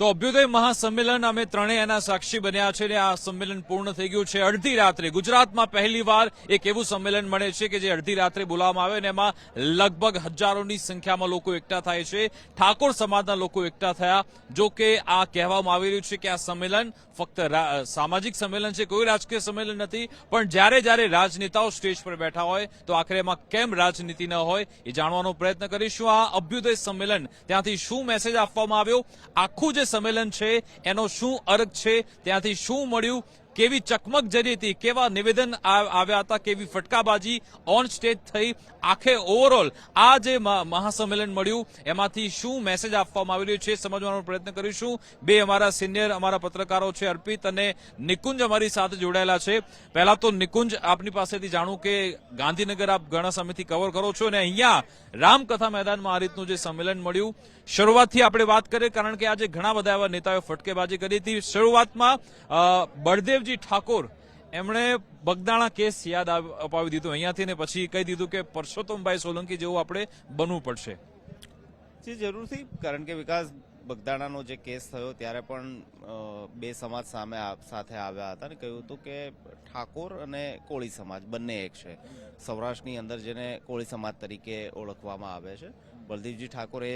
તો અભ્યુદય મહાસંમેલન અમે ત્રણેય એના સાક્ષી બન્યા છે અને આ સંમેલન પૂર્ણ થઈ ગયું છે અડધી રાત્રે. ગુજરાતમાં પહેલી વાર એક એવું સંમેલન મળે છે કે જે અડધી રાત્રે બોલાવવામાં આવે અને એમાં લગભગ હજારોની સંખ્યામાં લોકો એકઠા થાય છે. ઠાકોર સમાજના લોકો એકઠા થયા. જો કે આ કહેવામાં આવી રહ્યું છે કે આ સંમેલન ફક્ત સામાજિક સંમેલન છે, કોઈ રાજકીય સંમેલન નથી. પણ જ્યારે જ્યારે રાજનેતાઓ સ્ટેજ પર બેઠા હોય, તો આખરે એમાં કેમ રાજનીતિ ન હોય એ જાણવાનો પ્રયત્ન કરીશું. આ અભ્યુદય સંમેલન, ત્યાંથી શું મેસેજ આપવામાં આવ્યો? આખું જે સંમેલન છે એનો શું અર્થ છે ત્યાંથી શું મળ્યું કેવી ચકમક જરી હતી કેવા નિવેદન આવ્યા હતા કેવી ફટકાબાજી ઓન સ્ટેજ થઈ. આખે ઓવરઓલ આ જે મહા- મહાસંમેલન મળ્યું એમાંથી શું મેસેજ આપવામાં આવી રહ્યો છે સમજવાનો પ્રયત્ન કરીશું. બે અમારા સિનિયર અમારા પત્રકારો છે અર્પિત અને નિકુંજ અમારી સાથે જોડાયેલા છે. પહેલા તો નિકુંજ આપની પાસેથી જાણું કે ગાંધીનગર આપ ઘણા સમયથી કવર કરો છો અને અહીંયા રામકથા મેદાનમાં આ રીતનું જે સંમેલન મળ્યું. શરૂઆતથી આપણે વાત કરીએ કારણ કે આજે ઘણા બધા એવા નેતાઓએ ફટકેબાજી કરી હતી. શરૂઆતમાં અ, બળદેવજી ઠાકોર, એમણે બગદાણા કેસ યાદ અપાવી દીધો. અહીંયાથી ને પછી કહી દીધું કે પરસોત્તમભાઈ સોલંકી જેવું આપણે બનવું પડશે. જે, જરૂરથી. કારણ કે વિકાસ બગદાણાનો જે કેસ થયો ત્યારે પણ બે સમાજ સામે સાથે આવ્યા હતા ને કહ્યું હતું કે ઠાકોર અને કોળી સમાજ બંને એક છે. સૌરાષ્ટ્રની અંદર જેને કોળી સમાજ તરીકે ઓળખવામાં આવે છે. બલદીપજી ઠાકોરે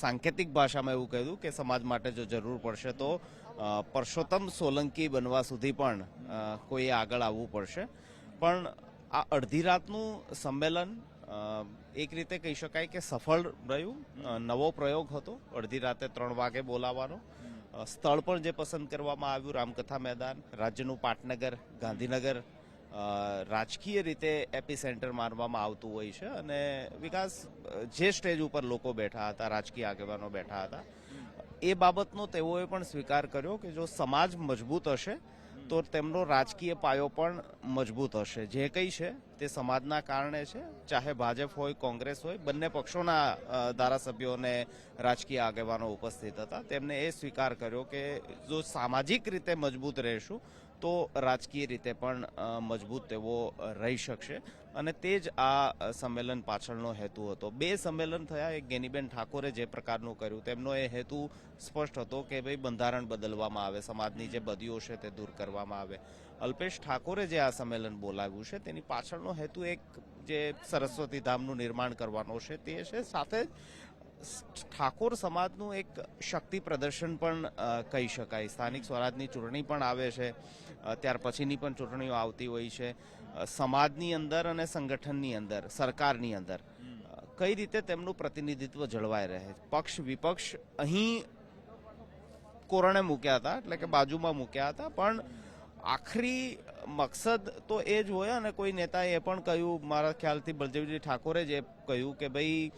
સાંકેતિક ભાષામાં એવું કહ્યું કે સમાજ માટે જો જરૂર પડશે તો પરસોત્તમ સોલંકી બનવા સુધી પણ કોઈએ આગળ આવવું પડશે. પણ આ અડધી રાતનું સંમેલન એક રીતે કહી શકાય કે સફળ રહ્યું. નવો પ્રયોગ હતો, અડધી રાતે ત્રણ વાગે બોલાવવાનો. સ્થળ પણ જે પસંદ કરવામાં આવ્યું, રામકથા મેદાન, રાજ્યનું પાટનગર, ગાંધીનગર રાજકીય રીતે એપી સેન્ટર માનવામાં આવતું હોય છે. અને વિકાસ જે સ્ટેજ ઉપર લોકો બેઠા હતા, રાજકીય આગેવાનો બેઠા હતા એ બાબતનો તેઓએ પણ સ્વીકાર કર્યો કે જો સમાજ મજબૂત હશે, તો તેમનો રાજકીય પાયો પણ મજબૂત હશે. જે કંઈ છે, તે સમાજના કારણે છે. ચાહે ભાજપ હોય, કોંગ્રેસ હોય, બંને પક્ષોના ધારાસભ્યોને રાજકીય આગેવાનો ઉપસ્થિત હતા. તેમને એ સ્વીકાર કર્યો કે જો સામાજિક રીતે મજબૂત રહેશું તો રાજકીય રીતે પણ મજબૂત તેઓ રહી શકશે. અને તે જ આ સંમેલન પાછળનો હેતુ હતો. બે સંમેલન થયા, એક ગેનીબેન ઠાકોરે જે પ્રકારનું કર્યું, તેમનો એ હેતુ સ્પષ્ટ હતો કે ભાઈ બંધારણ બદલવામાં આવે, સમાજની જે બદીઓ છે તે દૂર કરવામાં આવે. અલ્પેશ ઠાકોરે જે આ સંમેલન બોલાવ્યું છે, તેની પાછળનો હેતુ એક જે સરસ્વતી ધામનું નિર્માણ કરવાનો છે, તે છે સાથે જ ઠાકોર સમાજનું એક શક્તિ પ્રદર્શન પણ કહી શકાય. સ્થાનિક સ્વરાજની ચૂંટણી પણ આવે છે. ત્યાર પછીની પણ ચૂંટણીઓ આવતી હોય છે. સમાજની અંદર અને સંગઠનની અંદર, સરકારની અંદર. કઈ રીતે તેમનું પ્રતિનિધિત્વ જળવાઈ રહે? પક્ષ વિપક્ષ અહીં કોરણે મૂક્યા હતા, એટલે કે બાજુમાં મૂક્યા હતા, પણ આખરી મકસદ તો એ જ હોય અને કોઈ નેતાએ એ પણ કહ્યું, મારા ખ્યાલથી બળદેવજી ઠાકોરે જ એ કહ્યું કે ભાઈ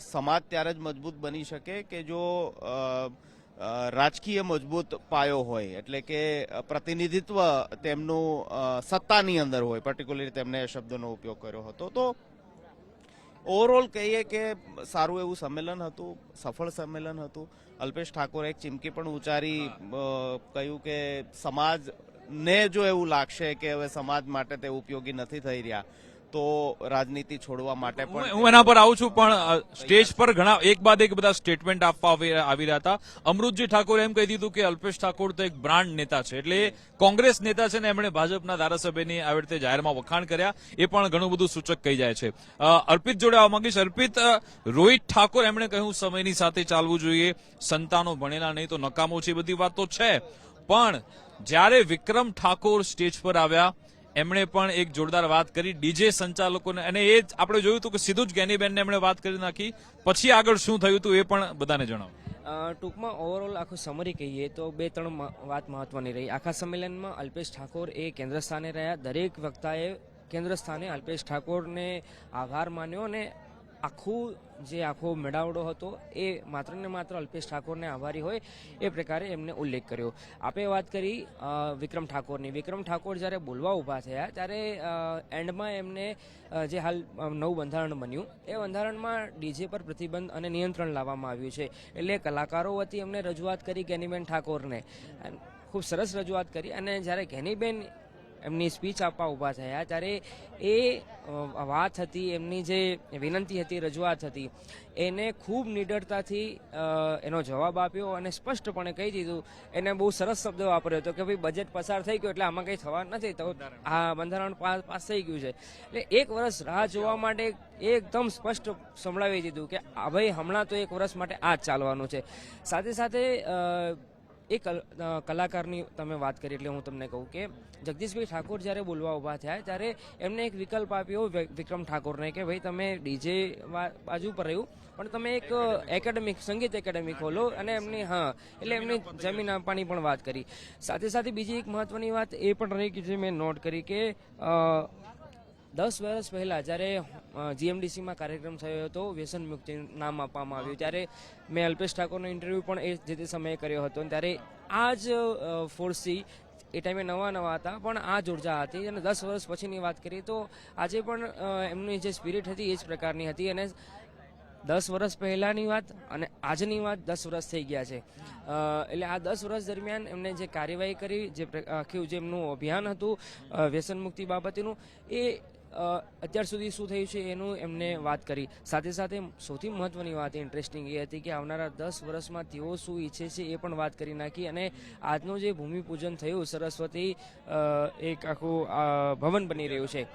સમાજ ત્યારે જ મજબૂત બની શકે કે જો રાજકીય મજબૂત પાયો હોય, એટલે કે પ્રતિનિધિત્વ તેમનું સત્તાની અંદર હોય પર્ટિક્યુલરલી તેમણે શબ્દનો ઉપયોગ કર્યો હતો. તો ઓવરઓલ કહીએ કે સારું એવું સંમેલન હતું, સફળ સંમેલન હતું. અલ્પેશ ઠાકોરે એક ચીમકી પણ ઉચ્ચારી કહ્યું કે સમાજને જો એવું લાગશે કે હવે સમાજ માટે તે ઉપયોગી નથી થઈ રહ્યા તો રાજનીતિ છોડવા માટે પણ હું એના પર આવું છું પણ સ્ટેજ પર ઘણા એક બાદ એક બધા સ્ટેટમેન્ટ આપવા આવી રહ્યા હતા. અમૃતજી ઠાકોરે એમ કહી દીધું કે અલ્પેશ ઠાકોર તો એક બ્રાન્ડ નેતા છે એટલે કોંગ્રેસ નેતા છે ને એમણે ભાજપના ધારાસભ્યની આવી રીતે જાહેરમાં વખાણ કર્યા એ પણ ઘણું બધું સૂચક કહી જાય છે. અર્પિત જોડે આવવા માંગીશ. અર્પિત રોહિત ઠાકોર એમણે કહ્યું સમયની સાથે ચાલવું જોઈએ સંતાનો ભણેલા નહીં તો નકામો છે એ બધી વાત તો છે. પણ જ્યારે વિક્રમ ઠાકોર સ્ટેજ પર આવ્યા એમણે પણ એક જોરદાર વાત કરી ડીજે સંચાલકોને. અને એ જ આપણે જોયું હતું કે સીધું જ ગેનીબેનને એમણે વાત કરી નાખી. પછી આગળ શું થયું હતું એ પણ બધાને જણાવો. ટૂંકમાં ઓવરઓલ આખું સમરી કહીએ તો બે ત્રણ વાત મહત્વની રહી. આખા સંમેલનમાં અલ્પેશ ઠાકોર એ કેન્દ્ર સ્થાને રહ્યા. દરેક વક્તાએ કેન્દ્ર સ્થાને અલ્પેશ ઠાકોરને આભાર માન્યો અને આખું જે આખો મેળાવડો હતો, એ માત્ર ને માત્ર અલ્પેશ ઠાકોરને આભારી હોય એ પ્રકારે એમને ઉલ્લેખ કર્યો. આપે વાત કરી વિક્રમ ઠાકોરની. વિક્રમ ઠાકોર જ્યારે બોલવા ઊભા થયા, ત્યારે એન્ડમાં એમને જે હાલ નવું બંધારણ બન્યું, એ બંધારણમાં ડીજે પર પ્રતિબંધ અને નિયંત્રણ લાવવામાં આવ્યું છે. એટલે કલાકારો વતી એમને રજૂઆત કરી ગેનીબેન ઠાકોરને. ખૂબ સરસ રજૂઆત કરી અને જ્યારે ગેનીબેન એમની સ્પીચ આપવા ઊભા થયા. ત્યારે એ વાત હતી, એમની જે વિનંતી હતી, રજૂઆત હતી, એને ખૂબ નિડરતાથી એનો જવાબ આપ્યો અને સ્પષ્ટપણે કહી દીધું. એને બહુ સરસ શબ્દ વાપર્યો હતો કે ભાઈ બજેટ પસાર થઈ ગયું એટલે આમાં કંઈ થવા નથી. તો આ બંધારણ પાસ થઈ ગયું છે. એટલે એક વર્ષ રાહ જોવા માટે એકદમ સ્પષ્ટ સંભળાવી દીધું કે ભાઈ, હમણાં તો એક વર્ષ માટે આ જ ચાલવાનું છે. સાથે સાથે એ કલ- કલાકારની તમે વાત કરી એટલે હું તમને કહું કે જગદીશભાઈ ઠાકોર જ્યારે બોલવા ઊભા થયા ત્યારે એમને એક વિકલ્પ આપ્યો વિક્રમ ઠાકોરને કે ભાઈ તમે ડીજે બાજુ પર રહ્યું, પણ તમે એક એકેડેમિક, સંગીત એકેડેમી ખોલો અને એમની, હા, એટલે એમની જમીન આપવાની પણ વાત કરી. સાથે સાથે બીજી એક મહત્વની વાત એ પણ રહી કે જે મેં નોટ કરી કે દસ વર્ષ પહેલાં જ્યારે જીએમડીસીમાં કાર્યક્રમ થયો હતો, વ્યસન મુક્તિ નામ આપવામાં આવ્યું. ત્યારે મેં અલ્પેશ ઠાકોરનો ઇન્ટરવ્યૂ પણ એ જે તે સમયે કર્યો હતો. ત્યારે આ જ ફોર્સી એ ટાઈમે નવા નવા હતા, પણ આ જ ઊર્જા હતી. અને દસ વર્ષ પછીની વાત કરીએ તો આજે પણ એમની જે સ્પિરિટ હતી એ જ પ્રકારની હતી. અને દસ વર્ષ પહેલાંની વાત અને આજની વાત દસ વર્ષ થઈ ગયા છે. એટલે આ દસ વર્ષ દરમિયાન એમને જે કાર્યવાહી કરી, જે આખું જે એમનું અભિયાન હતું વ્યસનમુક્તિ વ્યસન મુક્તિ બાબતેનું, એ અત્યાર સુધી શું થયું છે એનું એમને વાત કરી. સાથે સાથે સૌથી મહત્વની વાત ઇન્ટરેસ્ટિંગ એ હતી કે આવનારા દસ વર્ષમાં તેઓ શું ઈચ્છે છે એ પણ વાત કરી નાખી અને આજનું જે ભૂમિપૂજન થયું સરસ્વતી એક આખું ભવન બની રહ્યું છે.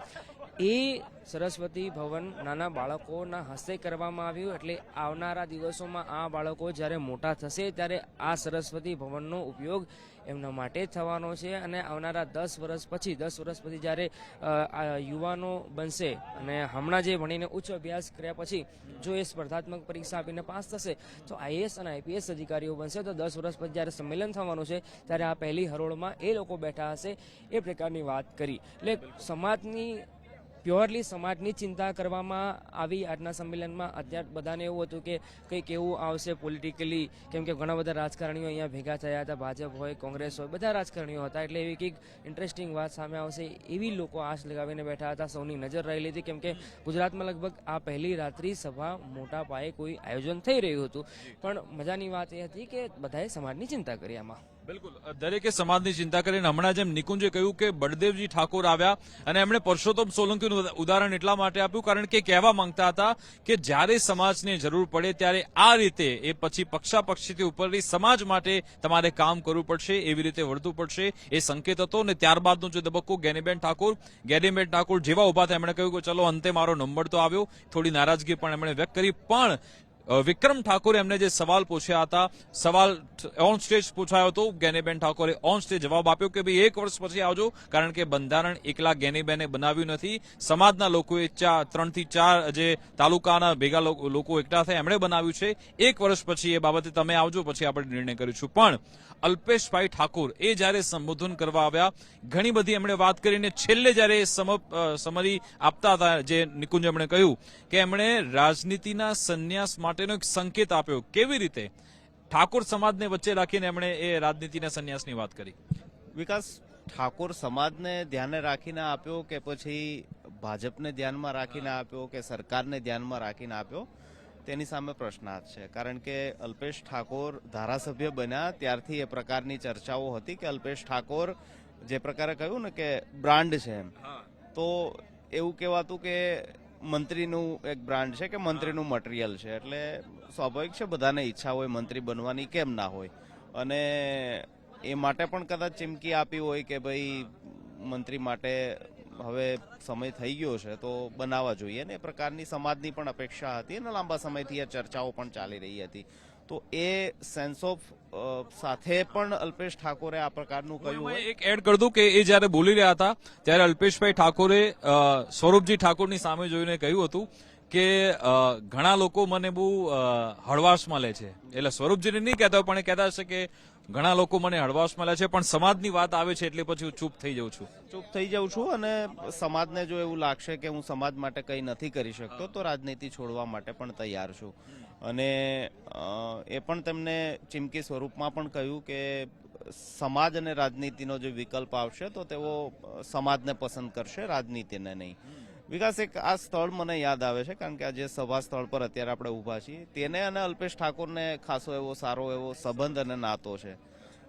એ સરસ્વતી ભવન નાના બાળકોના હસ્તે કરવામાં આવ્યું એટલે આવનારા દિવસોમાં આ બાળકો જ્યારે મોટા થશે ત્યારે આ સરસ્વતી ભવનનો ઉપયોગ એમના માટે થવાનો છે અને આવનારા દસ વર્ષ પછી, દસ વર્ષ પછી જ્યારે યુવાનો બનશે અને હમણાં જે ભણીને ઉચ્ચ અભ્યાસ કર્યા પછી જો એ સ્પર્ધાત્મક પરીક્ષા આપીને પાસ થશે, તો આઈએએસ અને આઈપીએસ અધિકારીઓ બનશે. તો દસ વર્ષ પછી જ્યારે સંમેલન થવાનું છે ત્યારે આ પહેલી હરોળમાં એ લોકો બેઠા હશે એ પ્રકારની વાત કરી. એટલે સમાજની પ્યોરલી સમાજની ચિંતા કરવામાં આવી. આજના સંમેલનમાં અત્યાર બધાને એવું હતું કે કંઈક એવું આવશે પોલિટિકલી કેમ કે ઘણા બધા રાજકારણીઓ અહીંયા ભેગા થયા હતા. ભાજપ હોય, કોંગ્રેસ હોય, બધા રાજકારણીઓ હતા. એટલે એવી કંઈક ઇન્ટરેસ્ટિંગ વાત સામે આવશે એવી લોકો આશ લગાવીને બેઠા હતા. સૌની નજર રહેલી હતી કેમ કે ગુજરાતમાં લગભગ આ પહેલી રાત્રિ સભા મોટા પાયે કોઈ આયોજન થઈ રહ્યું હતું. પણ મજાની વાત એ હતી કે બધાએ સમાજની ચિંતા કરી આમાં. બિલકુલ. દરેકે સમાજની ચિંતા કરીને હમણાં જેમ નિકુંજે કહ્યું કે બળદેવજી ઠાકોર આવ્યા અને એમણે પરસોત્તમ સોલંકીનું ઉદાહરણ એટલા માટે આપ્યું કારણ કે કહેવા માંગતા હતા કે જ્યારે સમાજને જરૂર પડે ત્યારે આ રીતે એ પછી પક્ષાપક્ષીથી ઉપરની સમાજ માટે તમારે કામ કરવું પડશે, એવી રીતે વર્તવું પડશે. એ સંકેત હતો અને ત્યારબાદનો જે તબક્કો ગેનીબેન ઠાકોર ગેનીબેન ઠાકોર જેવા ઊભા થયા. એમણે કહ્યું કે ચલો અંતે મારો નંબર તો આવ્યો. થોડી નારાજગી પણ એમણે વ્યક્ત કરી. પણ વિક્રમ ઠાકોરે એમને જે સવાલ પૂછ્યા હતા, સવાલ ઓન સ્ટેજ પૂછાયો હતો, ગેનીબેન ઠાકોરે ઓન સ્ટેજ જવાબ આપ્યો કે ભાઈ એક વર્ષ પછી આવજો, કારણ કે બંધારણ એકલા ગેનીબેને બનાવ્યું નથી. સમાજના લોકોએ ચાર ત્રણથી ચાર જે તાલુકાના ભેગા લોકો એકઠા થયા, એમણે બનાવ્યું છે. એક વર્ષ પછી એ બાબતે તમે આવજો, પછી આપણે નિર્ણય કરીશું. પણ અલ્પેશભાઈ ઠાકોર એ જ્યારે સંબોધન કરવા આવ્યા, ઘણી બધી એમણે વાત કરીને છેલ્લે જ્યારે સમરી આપતા હતા, જે નિકુંજ એમણે કહ્યું કે એમણે રાજનીતિના સંન્યાસ માટેનો એક સંકેત આપ્યો. કેવી રીતે? ઠાકોર સમાજને વચ્ચે રાખીને એમણે એ રાજનીતિના સંન્યાસની વાત કરી. વિકાસ ઠાકોર સમાજને ધ્યાને રાખીને આપ્યો કે પછી ભાજપને ધ્યાનમાં રાખીને આપ્યો કે સરકારને ધ્યાનમાં રાખીને આપ્યો? તેની સામે પ્રશ્નાર્થ છે. કારણ કે અલ્પેશ ઠાકોર ધારાસભ્ય બન્યા ત્યારથી એ પ્રકારની ચર્ચાઓ હતી કે અલ્પેશ ઠાકોર જે પ્રકારે કહ્યું ને કે બ્રાન્ડ છે એમ. તો એવું કહેવાતું કે મંત્રીનું એક બ્રાન્ડ છે કે મંત્રીનું મટીરિયલ છે. એટલે સ્વાભાવિક છે, બધાને ઈચ્છા હોય મંત્રી બનવાની કેમ ના હોય. અને એ માટે પણ કદાચ ચીમકી આપી હોય કે ભાઈ મંત્રી માટે હવે સમય થઈ ગયો છે, તો બનાવવા જોઈએ. ને એ પ્રકારની સમાજની પણ અપેક્ષા હતી અને લાંબા સમયથી આ ચર્ચાઓ પણ ચાલી રહી હતી. તો એ સેન્સ ઓફ સાથે પણ અલ્પેશ ઠાકોરે આ પ્રકારનું કહ્યું એક એડ કરી દઉં કે એ જ્યારે બોલી રહ્યા હતા ત્યારે અલ્પેશભાઈ ઠાકોરે સ્વરૂપજી ઠાકોરની સામે જોઈને કહ્યું હતું કે ઘણા લોકો મને બહુ હળવાશમાં લે છે. એટલે સ્વરૂપજીને નહીં કહેતા હોય, પણ એ કહેતા હશે કે ઘણા લોકો મને હળવાશમાં લે છે પણ સમાજની વાત આવે છે એટલે પછી હું ચૂપ થઈ જાઉં છું. ચૂપ થઈ જાઉં છું અને સમાજને જો એવું લાગશે કે હું સમાજ માટે કંઈ નથી કરી શકતો તો રાજનીતિ છોડવા માટે પણ તૈયાર છું. અને એ પણ તેમને ચીમકી સ્વરૂપમાં પણ કહ્યું કે સમાજ અને રાજનીતિનો જે વિકલ્પ આવશે તો તેઓ સમાજને પસંદ કરશે, રાજનીતિને નહીં. વિકાસ, એક આ સ્થળ મને યાદ આવે છે કારણ કે આ જે સભા સ્થળ પર અત્યારે આપણે ઊભા છીએ, તેને અને અલ્પેશ ઠાકોરને ખાસો એવો સારો એવો સંબંધ અને નાતો છે.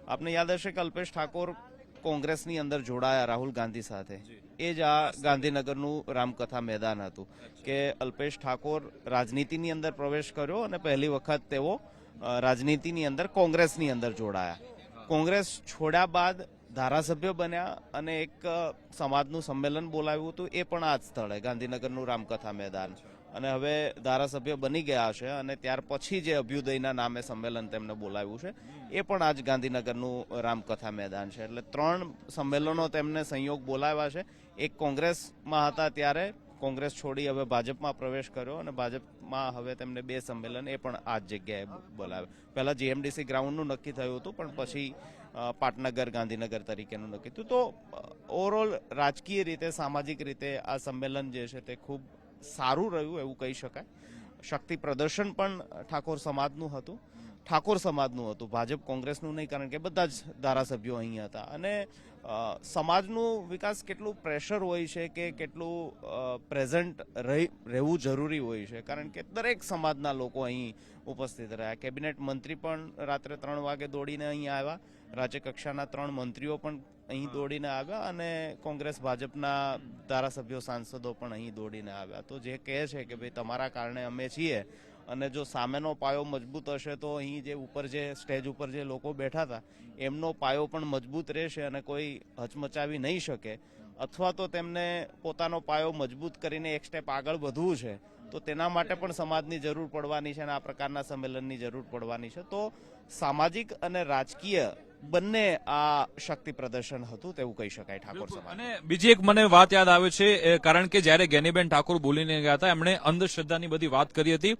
આપને યાદ હશે કે અલ્પેશ ઠાકોર કોંગ્રેસની અંદર જોડાયા રાહુલ ગાંધી સાથે. એ જ આ ગાંધીનગરનું રામકથા મેદાન હતું કે અલ્પેશ ઠાકોર રાજનીતિની અંદર પ્રવેશ કર્યો અને પહેલી વખત તેઓ રાજનીતિની અંદર કોંગ્રેસની અંદર જોડાયા. કોંગ્રેસ છોડ્યા બાદ ધારાસભ્ય બન્યા અને એક સમાજનું સંમેલન બોલાવ્યું હતું એ પણ આ જ સ્થળે ગાંધીનગરનું રામકથા મેદાન. અને હવે ધારાસભ્ય બની ગયા છે અને ત્યાર પછી જે અભ્યુદયના નામે સંમેલન તેમને બોલાવ્યું છે, એ પણ આજ ગાંધીનગરનું રામકથા મેદાન છે. એટલે ત્રણ સંમેલનો તેમને સંયોગ બોલાવ્યા છે. એક કોંગ્રેસમાં હતા ત્યારે, કોંગ્રેસ છોડી હવે ભાજપમાં પ્રવેશ કર્યો અને ભાજપમાં હવે તેમને બે સંમેલન એ પણ આ જ જગ્યાએ બોલાવ્યા. પહેલાં જીએમડીસી ગ્રાઉન્ડનું નક્કી થયું હતું, પણ પછી પાટનગર, ગાંધીનગર તરીકેનું નક્કી થયું. તો ઓવરઓલ રાજકીય રીતે, સામાજિક રીતે આ સંમેલન જે છે તે ખૂબ સારું રહ્યું એવું કહી શકાય. શક્તિ પ્રદર્શન પણ ઠાકોર સમાજનું હતું. ઠાકોર સમાજનું હતું. ભાજપ કોંગ્રેસનું નહીં, કારણ કે બધા જ ધારાસભ્યો અહીં હતા. અને સમાજનો વિકાસ કેટલું પ્રેશર હોય છે કે કેટલું પ્રેઝન્ટ રહેવું જરૂરી હોય છે. કારણ કે દરેક સમાજના લોકો અહીં ઉપસ્થિત રહ્યા. કેબિનેટ મંત્રી પણ રાત્રે ત્રણ વાગે દોડીને અહીં આવ્યા. રાજ્યકક્ષાના ત્રણ મંત્રીઓ પણ અહીં દોડીને આવ્યા અને કોંગ્રેસ ભાજપના ધારાસભ્યો સાંસદો પણ અહીં દોડીને આવ્યા. તો જે કહે છે કે ભાઈ તમારા કારણે અમે છીએ અને જો સામેનો પાયો મજબૂત હશે તો અહીં જે ઉપર જે સ્ટેજ ઉપર જે લોકો બેઠા હતા એમનો પાયો પણ મજબૂત રહેશે અને કોઈ હચમચાવી નહીં શકે. અથવા તો તેમને પોતાનો પાયો મજબૂત કરીને એક સ્ટેપ આગળ વધવું છે. તો તેના માટે પણ સમાજની જરૂર પડવાની છે અને આ પ્રકારના સંમેલનની જરૂર પડવાની છે. તો સામાજિક અને રાજકીય બંને આ શક્તિ પ્રદર્શન હતું તેવું કહી શકાય ઠાકોર સમાજ અને બીજી એક મને વાત યાદ આવે છે કારણ કે જ્યારે ગેનીબેન ઠાકોર બોલીને ગયા હતા એમણે અંધશ્રદ્ધાની બધી વાત કરી હતી.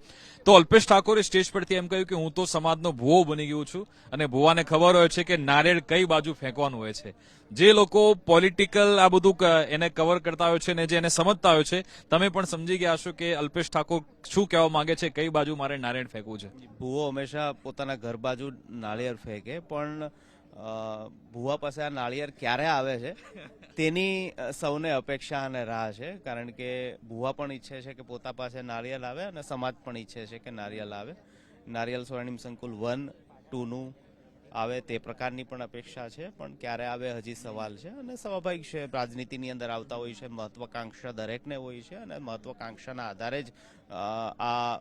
તો અલ્પેશ ઠાકોરે સ્ટેજ પરથી એમ કહ્યું કે હું તો સમાજનો ભુવો બની ગયો છું અને ભુવાને ખબર હોય છે કે નારેળ કઈ બાજુ ફેંકવાનું હોય છે. જે લોકો પોલિટિકલ આ બધું એને કવર કરતા હોય છે ને જે એને સમજતા હોય છે તમે પણ સમજી ગયા છો કે અલ્પેશ ઠાકોર શું કહેવા માંગે છે કઈ બાજુ મારે નારેણ ફેંકવું છે? ભૂવો હંમેશા પોતાના ઘર બાજુ નાળિયેર ફેંકે પણ ભૂવા પાસે આ નાળિયેર ક્યારે આવે છે, તેની સૌને અપેક્ષા અને રાહ છે. કારણ કે ભુવા પણ ઈચ્છે છે કે પોતા પાસે નાળિયેર આવે અને સમાજ પણ ઈચ્છે છે કે નારિયેલ આવે. નારિયેલ સ્વર્ણિમ સંકુલ વન, ટુનું આવે તે પ્રકારની પણ અપેક્ષા છે, પણ ક્યારે આવે હજી સવાલ છે અને સ્વાભાવિક છે, રાજનીતિની અંદર આવતા હોય છે, મહત્વાકાંક્ષા દરેકને હોય છે અને મહત્વાકાંક્ષાના આધારે જ આ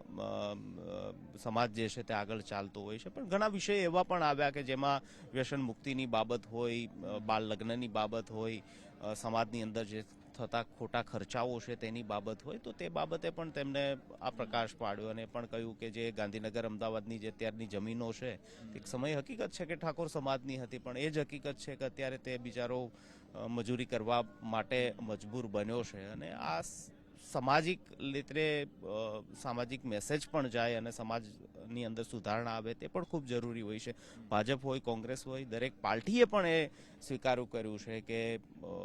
સમાજ જે છે તે આગળ ચાલતો હોય છે. પણ ઘણા વિષય એવા પણ આવ્યા કે જેમાં વ્યસન મુક્તિની બાબત હોય બાળ લગ્નની બાબત હોય સમાજની અંદર જે થતા ખોટા ખર્ચાઓ છે તેની બાબત હોય, તો તે બાબતે પણ તેમને આ પ્રકાશ પાડ્યો અને પણ કહ્યું કે જે ગાંધીનગર અમદાવાદની જે અત્યારની જમીનો છે એક સમય હકીકત છે કે ઠાકોર સમાજની હતી, પણ એ જ હકીકત છે કે અત્યારે તે બિચારો મજૂરી કરવા માટે મજબૂર બન્યો છે અને આ સામાજિક રીતે સામાજિક મેસેજ પણ જાય અને સમાજની અંદર સુધારણા આવે તે પણ ખૂબ જરૂરી હોય છે. ભાજપ હોય, કોંગ્રેસ હોય, દરેક પાર્ટીએ પણ એ સ્વીકારું કર્યું છે કે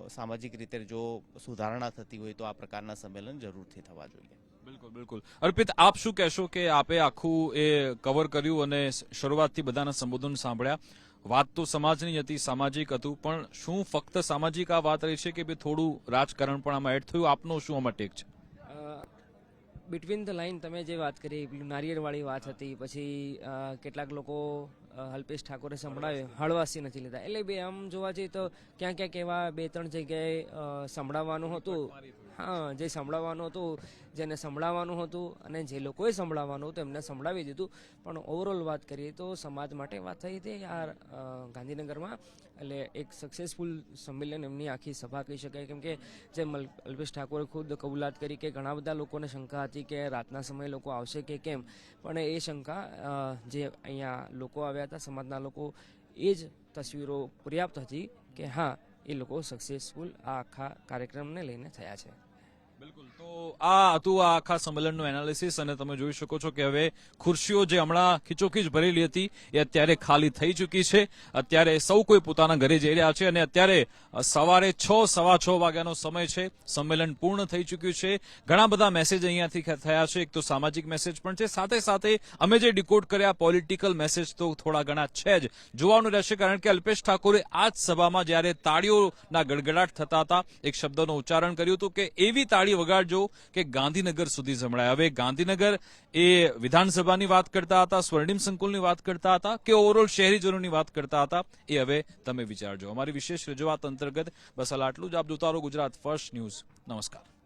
સામાજિક રીતે જો સુધારણા થતી હોય તો આ પ્રકારના સંમેલન જરૂરથી થવા જોઈએ. બિલકુલ બિલકુલ. અર્પિત, આપ શું કહેશો કે આપે આખું એ કવર કર્યું અને શરૂઆતથી બધાના સંબોધન સાંભળ્યા? વાત તો સમાજની હતી, સામાજિક હતું, પણ શું ફક્ત સામાજિક આ વાત રહી છે કે ભાઈ થોડું રાજકારણ પણ આમાં એડ થયું? આપનો શું આમાં ટેક છે? બિટવીન ધ લાઇન તમે જે વાત કરી પેલું નારિયેળવાળી વાત હતી પછી કેટલાક લોકો અલ્પેશ ઠાકોરે સંભળાવ્યું હળવાસી નથી લીધા એટલે બે આમ જોવા જઈએ તો ક્યાં ક્યાંક એવા બે ત્રણ જગ્યાએ સંભળાવવાનું હતું. હા, જે સંભળાવવાનું હતું, જેને સંભળાવવાનું હતું અને જે લોકોએ સંભળાવવાનું હતું એમને સંભળાવી દીધું. પણ ઓવરઓલ વાત કરીએ તો સમાજ માટે વાત થઈ હતી આ ગાંધીનગરમાં. એટલે એક સક્સેસફુલ સંમેલન એમની આખી સભા કહી શકાય. કેમ કે જેમ અલ્પેશ ઠાકોરે ખુદ કબૂલાત કરી કે ઘણા બધા લોકોને શંકા હતી કે રાતના સમયે લોકો આવશે કે કેમ. પણ એ શંકા જે અહીંયા લોકો આવ્યા હતા, સમાજના લોકો, એ જ તસવીરો પર્યાપ્ત હતી કે હા, એ લોકો સક્સેસફુલ આ આખા કાર્યક્રમને લઈને થયા છે. બિલકુલ. તો આ હતું આ આખા સંમેલનનું એનાલિસિસ અને તમે જોઈ શકો છો કે હવે ખુરશીઓ જે હમણાં ખીચોખીચ ભરેલી હતી, એ અત્યારે ખાલી થઈ ચૂકી છે. અત્યારે સૌ કોઈ પોતાના ઘરે જઈ રહ્યા છે અને અત્યારે સવારે છ, સવા છ વાગ્યાનો સમય છે. સંમેલન પૂર્ણ થઈ ચૂક્યું છે. ઘણા બધા મેસેજ અહીંયાથી થયા છે. એક તો સામાજિક મેસેજ પણ છે. સાથે સાથે અમે જે ડિકોડ કર્યા પોલિટિકલ મેસેજ તો થોડા ઘણા છે જ. જોવાનું રહેશે કારણ કે અલ્પેશ ઠાકોરે આ જ સભામાં જ્યારે તાળીઓના ગડગડાટ થતા હતા, એક શબ્દનું ઉચ્ચારણ કર્યું હતું કે એવી તાળી તાળી વગાડજો કે ગાંધીનગર સુધી સંભળાય. હવે ગાંધીનગર એ વિધાનસભાની વાત કરતા હતા, સ્વર્ણિમ સંકુલની વાત કરતા હતા કે ઓવરઓલ શહેરીજનોની વાત કરતા હતા? એ હવે તમે વિચારજો. અમારી વિશેષ રજૂઆત અંતર્ગત બસ આટલું જ. આપ જોતા રહો ગુજરાત ફર્સ્ટ ન્યૂઝ નમસ્કાર.